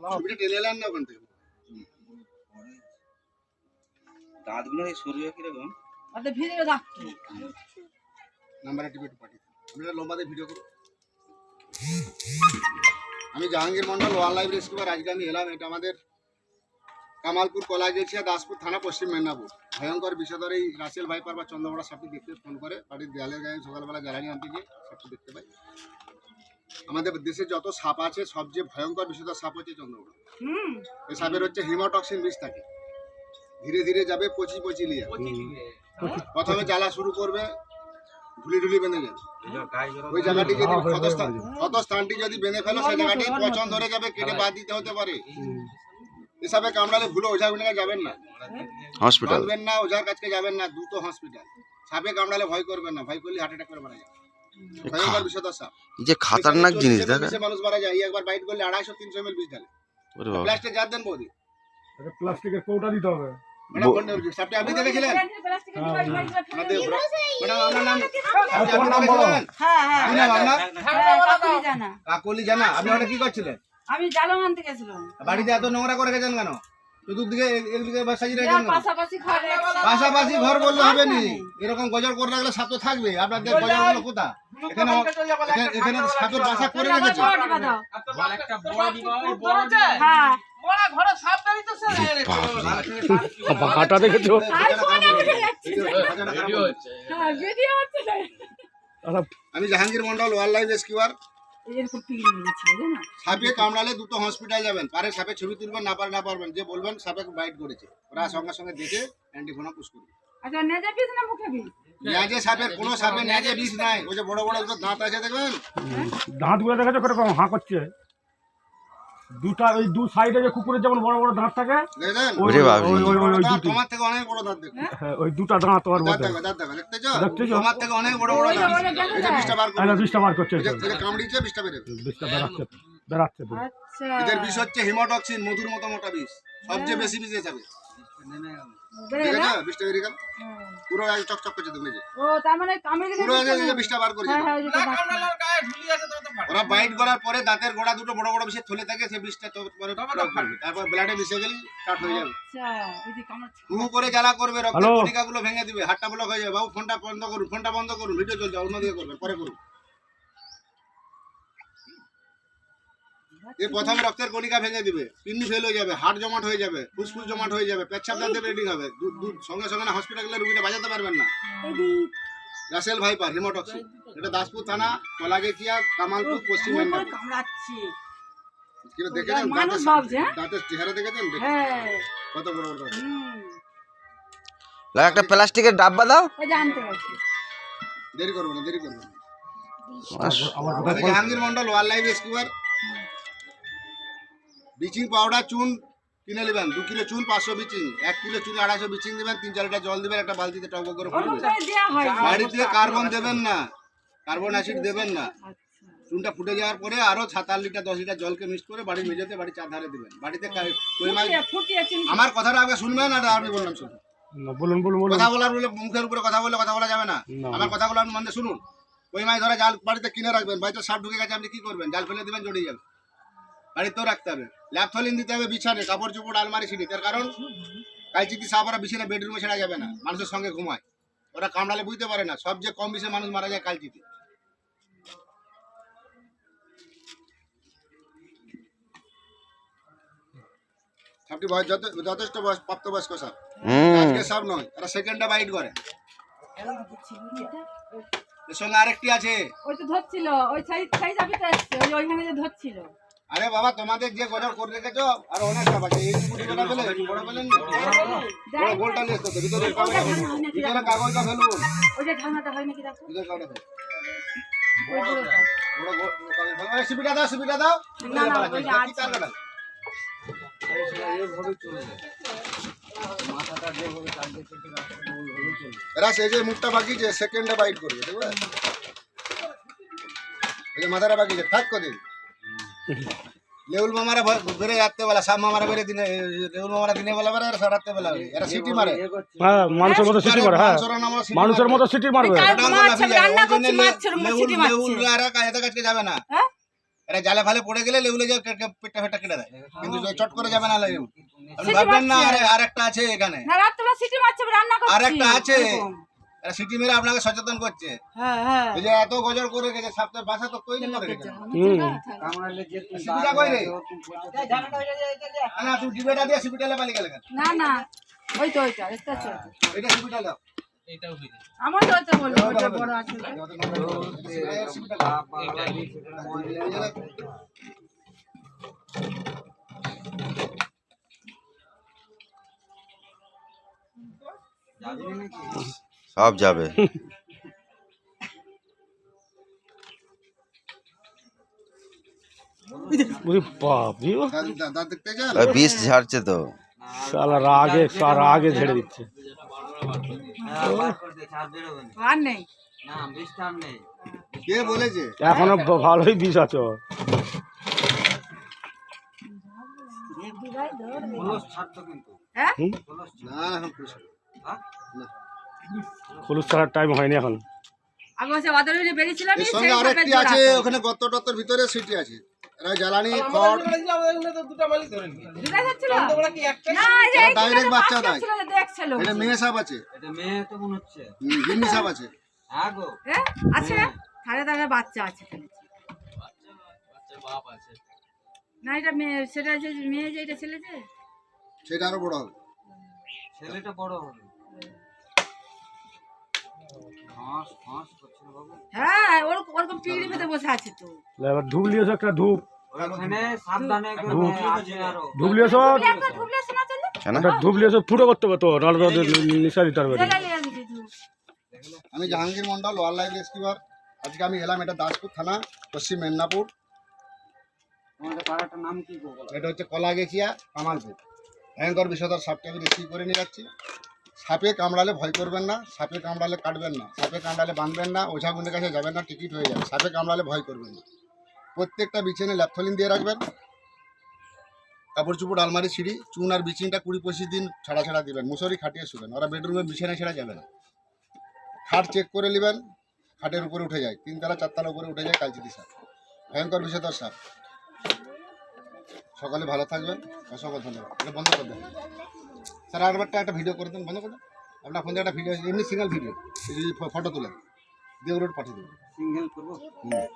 ছবিটা এলেন না ওখান থেকে? দাঁতগুলো এই শরীরে কীরকম নাম্বারে টিপে পাঠিয়ে ভিডিও করব। আমি জাহাঙ্গীর মন্ডল ওয়ান লাইফ রেস্কিউবার আজকে আমি এলাম। এটা আমাদের কামালপুর কলাগেছিয়া দাসপুর থানা পশ্চিম মেদিনীপুর। ভয়ঙ্কর বিষধর এই রাসেল ভাইপার বা চন্দ্রবড়া সাপটি দেখতে ফোন করে। বাড়ির দেয়ালের গায়ে সকালবেলা জ্বালানি আনতে গিয়ে সাপটি দেখতে পাই। আমাদের দেশে যত সাপ আছে সবচেয়ে ভয়ঙ্কর বিষধর সাপ হচ্ছে চন্দ্রবড়া হুম। এই সাপের হচ্ছে হিমোটক্সিন বিষ থাকে। ধীরে ধীরে যাবে পচি পচি লিয়ে প্রথমে জ্বালা শুরু করবে ঢুলি ঢুলি বেঁধে যাবে ওই জায়গাটি যদি ক্ষত স্থান স্থানটি যদি বেঁধে ফেলো সেই জায়গাটি পচন ধরে যাবে কেটে বাদ দিতে হতে পারে। এসবে কামড়ালে ভুলে ওঝা গুলিকে যাবেন না। হসপিটাল। না ওঝার কাছকে যাবেন না দ্রুত হসপিটাল। সাপে কামড়ালে ভয় করবেন না ভয় করলে হার্ট অ্যাটাক করে মারা যায় ভয়ঙ্কর বিষধর এই যে খাতারনাক জিনিস দেখা মানুষ মারা যায় একবার বাইট করলে আড়াইশো তিনশো এমএল বিষ ঢালে। প্লাস্টিক দেন বৌদি। এটা প্লাস্টিকের কৌটা দিতে হবে। আপনি দেখেছিলেন? কাকুলি জানা। আপনি কি করছিলেন? আমি জালম আনতে গেছিলাম। বাড়িতে এত নোংরা করে গেছেন কেন? চতুর্দিকে একদিকে সাজিয়ে? পাশাপাশি ঘর বললে হবে নি। এরকম গজর করে রাখলে সাপ তো থাকবে। আপনাদের গজরগুলো কোথা এখানে এখানে- এখানে সাপের বাসা করে রেখেছে। দেখেছ? হ্যাঁ ভিডিও হচ্ছে না। আমি Jahangir Mondal wild life rescuer এরকম জানো? সাপে কামড়ালে দুটো হসপিটাল যাবেন। পারে সাপে ছবি তুলবেন না পারে না পারবেন যে বলবেন সাপে বাইট করেছে। ওরা সঙ্গে সঙ্গে দেখে অ্যান্টিফোনা পুশ করবে। আচ্ছা নেজে পিস না মুখে পিস নেজে সাপের কোনো সাপে নেজে বিষ নাই। ওই যে বড় বড় দাঁত আছে দেখবেন? দাঁতগুলো দেখেছ কীরকম হাঁ করছে? দুটা ওই দু সাইডে যে কুকুরের যেমন বড় বড় দাঁত থাকে তোমার অনেক বড় দাঁত দেখুন। হ্যাঁ, ওই দুটা দাঁত ওর দাঁত মধ্যে। দেখতেছো? তোমার থেকে অনেক বড় বড় দাঁত। যায়। বিষটা বার হ্যাঁ করছে বেরাচ্ছে বেরাচ্ছে আচ্ছা। এদের বিষ হচ্ছে হিমোটক্সিন মধুর মতো মোটা বিষ। সবচেয়ে বেশি বিষ যাবে। বিষটা বেরিয়ে গেল? হ্যাঁ। পুরো চকচক করছে তুমি ও তার মানে কামড়ে পুরো? বিষটা বার করেছে ওরা বাইট করার পরে দাঁতের গোড়া দুটো বড় বড় বিষে থলে থাকে সেই বিষটা তো পরে। তারপর ব্লাডে মিশে গেলে স্টার্ট হয়ে যাবে আচ্ছা ওই যে কামড়াচ্ছে। হু করে জ্বালা করবে রক্তের হ্যালো। কণিকাগুলো ভেঙে দিবে হাতটা ব্লক হয়ে যাবে বাবু ফোনটা বন্ধ করুন ফোনটা বন্ধ করুন ভিডিও চলছে অন্যদিকে করবেন পরে করুন এর প্রথমে রক্তের কণিকা ভেঙে দিবে কিডনি ফেল হয়ে যাবে হার্ট জমাট হয়ে যাবে ফুসফুস জমাট হয়ে যাবে পেচ্ছাপ দাঁতে রেডিং হবে সঙ্গে সঙ্গে না হসপিটাল রুগীটা বাজাতে পারবেন না রাসেল ভাইপার হিমোটক্সিন এটা দাসপুর থানা কলাগেকিয়া কামালপুর পশ্চিম মেদিনীপুর। দেখেছেন দাঁতের ভাবছে, হ্যাঁ? চেহারা দেখেছেন? দেখুন, হ্যাঁ। কত বড় বড় লাগা একটা প্লাস্টিকের ডাব্বা দাও দেরি করব না দেরি করব Jahangir Mondal wildlife rescuer bleaching powder চুন কিনে নেবেন। দু কিলো চুন পাঁচশো বিচিং এক কিলো চুন আড়াইশো বিচিং দেবেন তিন চার লিটার জল দেবেন একটা বালতিতে টক করে ফুটবে। ওটাই দেয়া হয়। না। বাড়ি থেকে কার্বন দেবেন না। কার্বন অ্যাসিড দেবেন না। আচ্ছা চুনটা ফুটে যাওয়ার পরে আরও সাত আট লিটার দশ লিটার জলকে মিক্স করে বাড়ির মেঝেতে বাড়ির চার ধারে দেবেন। বাড়িতে কই মাছ আমার কথাটা আগে শুনবেন আর আমি বললাম শুনুন। না, বলুন বলুন বলুন। কথা বলার বলে মুখের উপরে কথা বললে কথা বলা যাবে না। না। আমার কথাগুলো আপনি মনে শুনুন। ওই মাছ ধরে জাল বাড়িতে কিনে রাখবেন। বাড়িতে সাপ ঢুকে গেছে আপনি কি করবেন? জাল ফেলে দিবেন জড়িয়ে যাবে। বাড়িতেও রাখতে হবে। ল্যাপথলিন দিতে হবে বিছানে কাপড় চোপড় আলমারি সিঁড়ি। তার কারণ কালচিতি সাপ ওরা বিছানে বেডরুমে ছেড়া যাবে না। মানুষের সঙ্গে ঘুমায়। ওরা কামড়ালে বুঝতে পারে না। সবচেয়ে কম বিষে মানুষ মারা যায় কালচিতি সাপটি বয়স যথেষ্ট বয়স প্রাপ্তবয়স্ক সাপ আজকে সাপ নয় তারা সেকেন্ডে বাইট করে। সঙ্গে আরেকটি আছে। ওই তো ধরছিল ওই সাইজ সাইজ আপনি তো ওই ওইখানে যে ধরছিল। আরে বাবা তোমাদের যে গজর করে রেখেছো আর অনেক সাপ আছে। এই টুকুটি গোটা ফেলে বড় ফেলেন বড় গোলটা নিয়ে হবে, ভিতরে ফেলুন। ভিতরে কাগজটা ওই যে ঢাকনাটা হয় নাকি দেখো। ভিতরে কাগজটা কাগজ ফেলুন। এই দাও সিপিটা দাও। না, না, ওই? এরা সেই যে মুখটা বাকি যে সেকেন্ডে বাইট করবে যে মাথাটা বাকি যে থাক করে লেউল মামারা বেড়ে রাত্রে বেলা সাপ মামারা বেড়ে দিনে লেউল মামারা দিনে বেলা বেড়ে এরা রাত্রে বেলা। এরা সিটি মারে হ্যাঁ মানুষের মতো সিটি মারে হ্যাঁ মানুষের। মতো সিটি মারবে। রান্না করছি, মাছের মতো লেউল- সিটি মারছে। লেউলরা এরা কাজে কাজকে যাবে না হ্যাঁ এরা জালে ফালে পড়ে গেলে লেউলে যে পেটটা ফেটটা কেটে দেয় কিন্তু চট করে যাবে না লেবু আপনি ভাববেন না আরে আর একটা আছে এখানে না রাত্রে সিটি মারছে রান্না করছি আর একটা আছে। এরা সিটি মেরে আপনাকে সচেতন করছে হ্যাঁ হ্যাঁ এই যে এত গজর করে গেছে সাপটার বাসা তো তৈরি করে গেছে হুম কই রে না তুমি ডিবেটা দিয়ে সিপিটালে পালি গেলে না না ওই তো ওইটা একটা আছে এটা সিপিটা দাও আমার তো ওইটা বলল বড় আছে সব যাবে ওরে চান ওই বিষ ঝাড়ছে তো। শালা রাগে সার রাগে ঝেড়ে দিচ্ছে। আর নেই। কে বলেছে? এখনও ভালোই বিষ আছে ওর। হ্যাঁ? না এখন হলুদ ছাড়ার টাইম হয়নি এখন। সঙ্গে আরেকটি আছে ওখানে গত্ত টত্তর ভিতরে সিটি আছে। এরা জ্বালানি খড়। বাচ্চা দেয়। দেখছিল এটা মেয়ে সাপ আছে। গিন্নি সাপ আছে। হ্যাঁ আছে? তাহলে তাহলে বাচ্চা আছে। না এটা মেয়ে সেটা যে মেয়ে যে এটা ছেলে যে? সেটা আরও বড় হবে। ছেলেটা বড় হবে। হ্যাঁ ওর ওরকম পিগড়ি পেতে বসে আছে তো। এবার ধুবলিয়েছো একটা ধূপ। ধূপ। ফুটো করতে নাহলে তো নিশা দিতে পারবে আমি Jahangir Mondal wild life rescuer আজকে আমি এলাম এটা দাসপুর থানা পশ্চিম মেদিনীপুর। নাম কি এটা হচ্ছে কলাগেছিয়া কামালপুর। ভয়ঙ্কর সাপকে আমি রেস্কিউ করে নিয়ে যাচ্ছি। সাপে কামড়ালে ভয় করবেন না, সাপে কামড়ালে কাটবেন না, সাপে কামড়ালে বাঁধবেন না, ওঝা গুন্ডের কাছে যাবেন না, টিকিট হয়ে যাবে। সাপে কামড়ালে ভয় করবেন না। প্রত্যেকটা বিছানে ল্যাপথলিন দিয়ে রাখবেন। কাপড় চুপড়, আলমারি সিঁড়ি, চুন আর বিচিনটা কুড়ি পঁচিশ দিন ছাড়া ছাড়া দিবেন মুসরি খাটিয়ে শুবেন। ওরা বেডরুমে বিছানা ছেড়া যাবে না। খাট চেক করে নেবেন, খাটের উপরে উঠে যায়। তিনতলা চারতলা উপরে উঠে যায় কালচিটি সাপ। ভয়ঙ্কর বিষধর সাপ। সকালে ভালো থাকবেন। অসংখ্য ধন্যবাদ। এটা বন্ধ করে দেন। স্যার আরেকবারটা একটা ভিডিও করে দেন বন্ধ করে দেন। আপনার ফোন একটা ভিডিও এমনি সিঙ্গেল ভিডিও ফটো তুলে দিয়ে রোড পাঠিয়ে দেবেন। সিঙ্গেল করব? হুম।